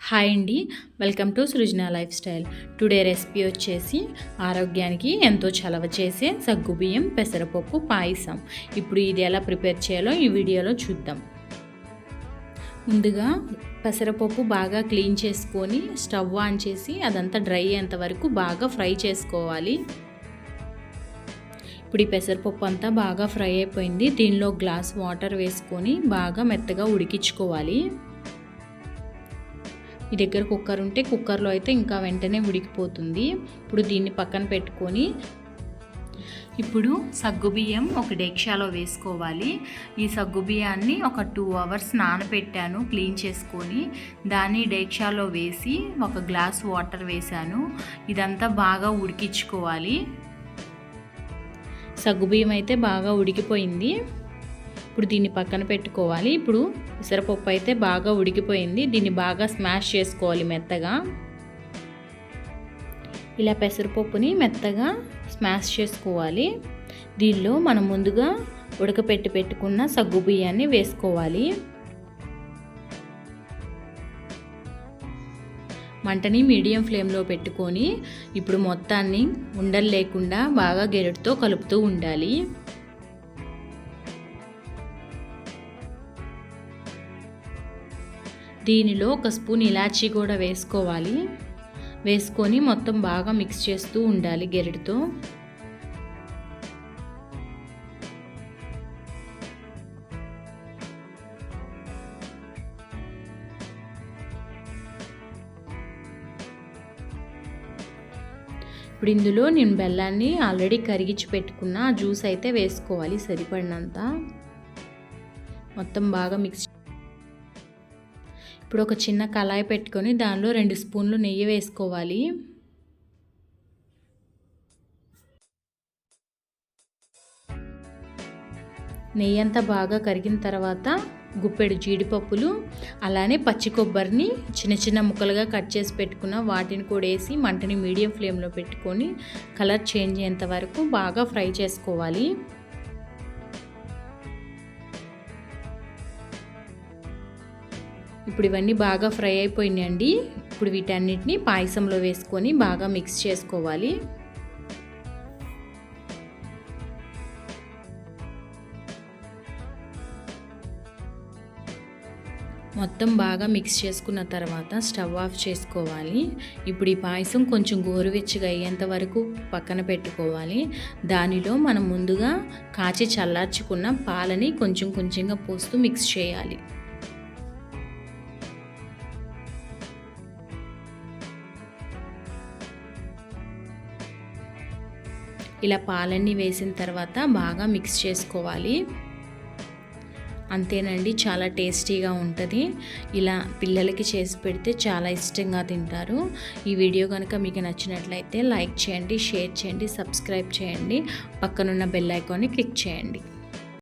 Hi అండి. Welcome to Srujana lifestyle. Today recipe వచ్చేసి ఆరోగ్యానికి ఎంతో చలవ చేసే సగ్గుబియ్యం పెసరపప్పు పాయసం. ఇప్పుడు ఇది ఎలా ప్రిపేర్ చేయాలో ఈ వీడియోలో చూద్దాం. ముందుగా పెసరపప్పు బాగా క్లీన్ చేసుకొని స్టవ్ ఆన్ చేసి అదంతా డ్రై అయ్యేంత వరకు బాగా ఫ్రై చేసుకోవాలి. ఇప్పుడు ఈ పెసరపప్పు అంతా బాగా ఫ్రై అయిపోయింది. దీనిలో గ్లాస్ వాటర్ వేసుకొని బాగా మెత్తగా ఉడికించుకోవాలి. మీ దగ్గర కుక్కర్ ఉంటే కుక్కర్లో అయితే ఇంకా వెంటనే ఉడికిపోతుంది ఇప్పుడు దీన్ని పక్కన పెట్టుకొని ఇప్పుడు సగ్గుబియ్యం ఒక డేక్షాలో వేసుకోవాలి. ఈ సగ్గుబియ్యాన్ని ఒక టూ అవర్స్ నానబెట్టాను క్లీన్ చేసుకొని. దాన్ని డేక్షాలో వేసి ఒక గ్లాస్ వాటర్ వేశాను. ఇదంతా బాగా ఉడికించుకోవాలి. సగ్గుబియ్యం అయితే బాగా ఉడికిపోయింది. ఇప్పుడు దీన్ని పక్కన పెట్టుకోవాలి. ఇప్పుడు పెసరపప్పు అయితే బాగా ఉడికిపోయింది. దీన్ని బాగా స్మాష్ చేసుకోవాలి మెత్తగా. ఇలా పెసరపప్పుని మెత్తగా స్మాష్ చేసుకోవాలి. దీనిలో మనం ముందుగా ఉడకపెట్టి పెట్టుకున్న సగ్గు బియ్యాన్ని వేసుకోవాలి. మంటని మీడియం ఫ్లేమ్లో పెట్టుకొని ఇప్పుడు మొత్తాన్ని ఉండలు లేకుండా బాగా గెరటితో కలుపుతూ ఉండాలి. దీనిలో ఒక స్పూన్ ఇలాచీ కూడా వేసుకోవాలి. వేసుకొని మొత్తం బాగా మిక్స్ చేస్తూ ఉండాలి గెరటితో ఇప్పుడు ఇందులో నేను బెల్లాన్ని ఆల్రెడీ కరిగించి పెట్టుకున్న జ్యూస్ అయితే వేసుకోవాలి సరిపడినంత. మొత్తం బాగా మిక్స్ ఇప్పుడు ఒక చిన్న కళాయి పెట్టుకొని దానిలో రెండు స్పూన్లు నెయ్యి వేసుకోవాలి. నెయ్యి అంతా బాగా కరిగిన తర్వాత గుప్పెడు జీడిపప్పులు అలానే పచ్చి కొబ్బరిని చిన్న చిన్న ముక్కలుగా కట్ చేసి పెట్టుకున్న వాటిని కూడా వేసి మంటని మీడియం ఫ్లేమ్లో పెట్టుకొని కలర్ చేంజ్ అయ్యేంత వరకు బాగా ఫ్రై చేసుకోవాలి. ఇప్పుడు ఇవన్నీ బాగా ఫ్రై అయిపోయినాయండి. ఇప్పుడు వీటన్నిటిని పాయసంలో వేసుకొని బాగా మిక్స్ చేసుకోవాలి. మొత్తం బాగా మిక్స్ చేసుకున్న తర్వాత స్టవ్ ఆఫ్ చేసుకోవాలి. ఇప్పుడు ఈ పాయసం కొంచెం గోరువెచ్చగా అయ్యేంత వరకు పక్కన పెట్టుకోవాలి. దానిలో మనం ముందుగా కాచి చల్లార్చుకున్న పాలని కొంచెం కొంచెంగా పోస్తూ మిక్స్ చేయాలి. ఇలా పాలన్నీ వేసిన తర్వాత బాగా మిక్స్ చేసుకోవాలి. అంతేనండి చాలా టేస్టీగా ఉంటుంది. ఇలా పిల్లలకి చేసి పెడితే చాలా ఇష్టంగా తింటారు. ఈ వీడియో కనుక మీకు నచ్చినట్లయితే లైక్ చేయండి షేర్ చేయండి సబ్స్క్రైబ్ చేయండి. పక్కనున్న బెల్ ఐకాన్ని క్లిక్ చేయండి.